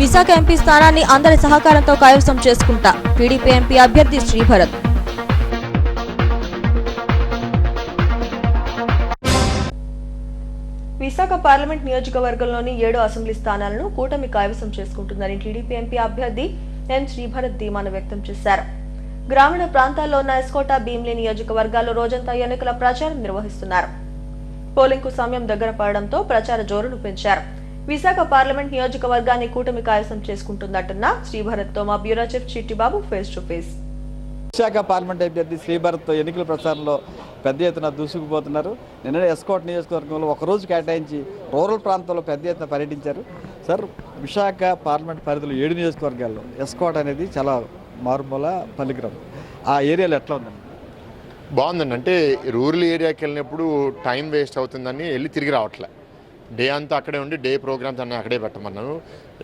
Visakha MP స్థానాన్ని అందరి సహకారంతో కైవసం చేసుకుంటా. టీడీపీ ఎంపీ అభ్యర్థి శ్రీభరత్. విశాఖ పార్లమెంట్ నియోజకవర్గంలోని ఏడు అసెంబ్లీ స్థానాలను కూటమి కైవసం చేసుకుంటుందని టీడీపీ ఎంపీ అభ్యర్థి ఎన్ శ్రీభరత్ ధీమాను వ్యక్తం చేశారు. గ్రామీణ ప్రాంతాల్లో ఉన్న ఎస్కోటా భీమ్లీ నియోజకవర్గాల్లో రోజంతా ఎన్నికల ప్రచారం నిర్వహిస్తున్నారు. పోలింగ్కు సమయం దగ్గర పడడంతో ప్రచార జోరును పెంచారు. విశాఖ పార్లమెంట్ నియోజకవర్గాన్ని కూటమి కైవసం చేసుకుంటుందటున్న శ్రీభరత్తో మా bureau chief Chittibabu face to face. Visakha parliament అభ్యర్థి శ్రీభరత్ ఎన్నికల ప్రచారంలో పెద్ద ఎత్తున దూసుకుపోతున్నారు. నిన్న ఎస్కోట్ నియోజకవర్గంలో ఒకరోజు కేటాయించి రూరల్ ప్రాంతంలో పెద్ద ఎత్తున పర్యటించారు. సార్ విశాఖ పార్లమెంట్ పరిధిలో ఏడు నియోజకవర్గాల్లో ఎస్కోట్ అనేది చాలా మారుమూల పల్లిగ్రామం. ఆ ఏరియాలో ఎట్లా ఉందండి? బాగుందండి. అంటే రూరల్ ఏరియాకి వెళ్ళినప్పుడు టైం వేస్ట్ అవుతుందని వెళ్ళి తిరిగి రావట్లే. డే అంతా అక్కడే ఉండి డే ప్రోగ్రామ్స్ అన్నీ అక్కడే పెట్టమన్నాను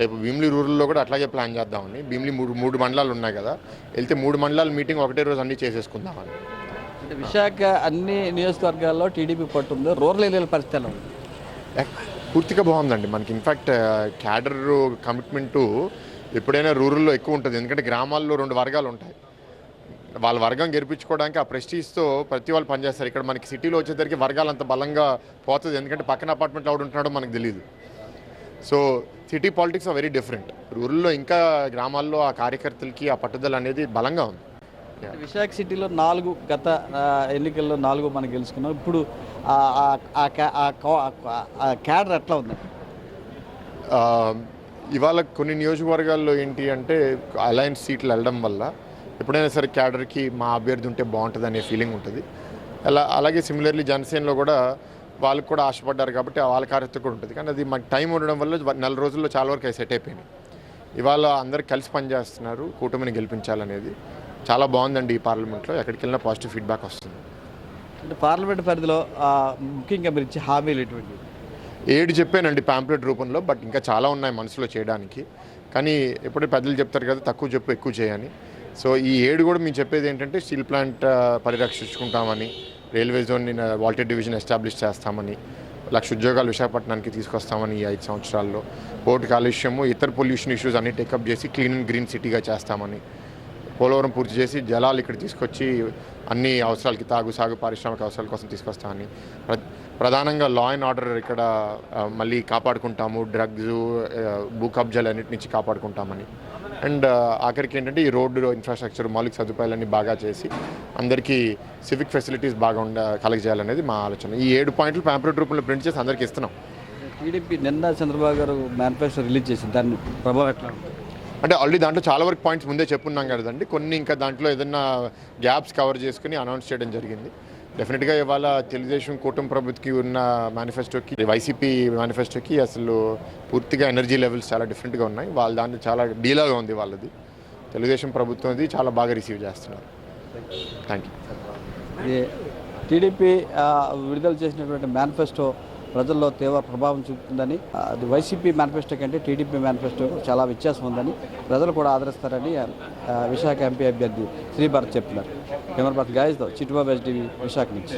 రేపు భీమిలి రూరల్లో కూడా అట్లాగే ప్లాన్ చేద్దామని. భీమిలి మూడు మూడు మండలాలు ఉన్నాయి కదా. వెళ్తే మూడు మండలాల మీటింగ్ ఒకటే రోజు అన్నీ చేసేసుకుందామని. అంటే విశాఖ అన్ని నియోజకవర్గాల్లో టీడీపీ పట్టుంది రూరల్ ఏరియాల పరిస్థితి పూర్తిగా బాగుందండి. మనకి ఇన్ఫ్యాక్ట్ క్యాడర్ కమిట్మెంటు ఎప్పుడైనా రూరల్లో ఎక్కువ ఉంటుంది. ఎందుకంటే గ్రామాల్లో రెండు వర్గాలు ఉంటాయి. వాళ్ళ వర్గం గెలిపించుకోవడానికి ఆ ప్రెస్టీజ్తో ప్రతి వాళ్ళు పనిచేస్తారు. ఇక్కడ మనకి సిటీలో వచ్చేసరికి వర్గాలు అంత బలంగా పోతుంది. ఎందుకంటే పక్కన అపార్ట్మెంట్లో ఎవడు ఉంటున్నాడో మనకు తెలియదు so city politics are very different. రూరల్లో ఇంకా గ్రామాల్లో ఆ కార్యకర్తలకి ఆ పట్టుదల అనేది బలంగా ఉంది. విశాఖ సిటీలో నాలుగు గత ఎన్నికల్లో నాలుగు మనం గెలుచుకున్నాం. ఇప్పుడు క్యాడర్ ఎట్లా ఉందండి ఆ, ఇవాళ కొన్ని నియోజకవర్గాల్లో ఏంటి అంటే అలయన్స్ సీట్లు వెళ్ళడం వల్ల ఎప్పుడైనా సరే క్యాడర్కి మా అభ్యర్థి ఉంటే బాగుంటుంది అనే ఫీలింగ్ ఉంటుంది. అలా అలాగే సిమిలర్లీ జనసేనలో కూడా వాళ్ళకి కూడా ఆశపడ్డారు కాబట్టి వాళ్ళ కార్యక్రమం కూడా ఉంటుంది. కానీ అది మాకు టైం ఉండడం వల్ల నెల రోజుల్లో చాలా వరకు అవి సెట్ అయిపోయినాయి. ఇవాళ అందరు కలిసి పనిచేస్తున్నారు కూటమిని గెలిపించాలనేది. చాలా బాగుందండి ఈ పార్లమెంట్లో ఎక్కడికి వెళ్ళినా పాజిటివ్ ఫీడ్బ్యాక్ వస్తుంది. అంటే పార్లమెంట్ పరిధిలో ముఖ్యంగా మీరు ఇచ్చే హామీలు ఎటువంటి ఏడు చెప్పానండి ప్యాంప్లెట్ రూపంలో బట్ ఇంకా చాలా ఉన్నాయి మనసులో చేయడానికి. కానీ ఎప్పుడూ పెద్దలు చెప్తారు కదా తక్కువ చెప్పు ఎక్కువ చేయని. సో ఈ ఏడు కూడా మేము చెప్పేది ఏంటంటే స్టీల్ ప్లాంట్ పరిరక్షించుకుంటామని రైల్వే జోన్ని వాల్టెడ్ డివిజన్ ఎస్టాబ్లిష్ చేస్తామని లక్ష ఉద్యోగాలు విశాఖపట్నానికి తీసుకొస్తామని ఈ ఐదు సంవత్సరాల్లో. పోర్టు కాలుష్యము ఇతర పొల్యూషన్ ఇష్యూస్ అన్ని టేకప్ చేసి క్లీన్ అండ్ గ్రీన్ సిటీగా చేస్తామని పోలవరం పూర్తి చేసి జలాలు ఇక్కడ తీసుకొచ్చి అన్ని అవసరాలకి తాగు సాగు పారిశ్రామిక అవసరాల కోసం తీసుకొస్తామని ప్ర ప్రధానంగా లా అండ్ ఆర్డర్ ఇక్కడ మళ్ళీ కాపాడుకుంటాము డ్రగ్స్ భూ కబ్జాలు అన్నిటి నుంచి కాపాడుకుంటామని. అండ్ ఆఖరికి ఏంటంటే ఈ రోడ్డు ఇన్ఫ్రాస్ట్రక్చర్ మౌలిక సదుపాయాలన్నీ బాగా చేసి అందరికీ సివిక్ ఫెసిలిటీస్ బాగా ఉండ కలగజేయాలనేది మా ఆలోచన. ఈ ఏడు పాయింట్లు ప్యాంప్లెట్ రూపంలో ప్రింట్ చేసి అందరికీ ఇస్తున్నాం. టీడీపీ నిన్న చంద్రబాబు గారు మేనిఫెస్టో రిలీజ్ చేసింది. దాని ప్రభావం ఎట్లా ఉంటుంది అంటే ఆల్రెడీ దాంట్లో చాలా వరకు పాయింట్స్ ముందే చెప్పున్నాం కదండి. కొన్ని ఇంకా దాంట్లో ఏదైనా గ్యాప్స్ కవర్ చేసుకుని అనౌన్స్ చేయడం జరిగింది. డెఫినెట్గా ఇవాళ తెలుగుదేశం కూటమి ప్రభుత్వకి ఉన్న మేనిఫెస్టోకి వైసీపీ మేనిఫెస్టోకి అసలు పూర్తిగా ఎనర్జీ లెవెల్స్ చాలా డిఫరెంట్గా ఉన్నాయి. వాళ్ళ దాన్ని చాలా డీలాగా ఉంది వాళ్ళది. తెలుగుదేశం ప్రభుత్వం చాలా బాగా రిసీవ్ చేస్తున్నారు. థ్యాంక్ యూ టీడీపీ విడుదల చేసినటువంటి మేనిఫెస్టో ప్రజల్లో తీవ్ర ప్రభావం చూపుతుందని అది వైసీపీ మేనిఫెస్టో కంటే టీడీపీ మేనిఫెస్టో చాలా వ్యత్యాసం ఉందని ప్రజలు కూడా ఆదరిస్తారని విశాఖ ఎంపీ అభ్యర్థి శ్రీభరత్ చెప్తున్నారు కెమెరా పర్సన్ గాయస్తో చిట్టుబాబు ఎస్టీవీ విశాఖ నుంచి.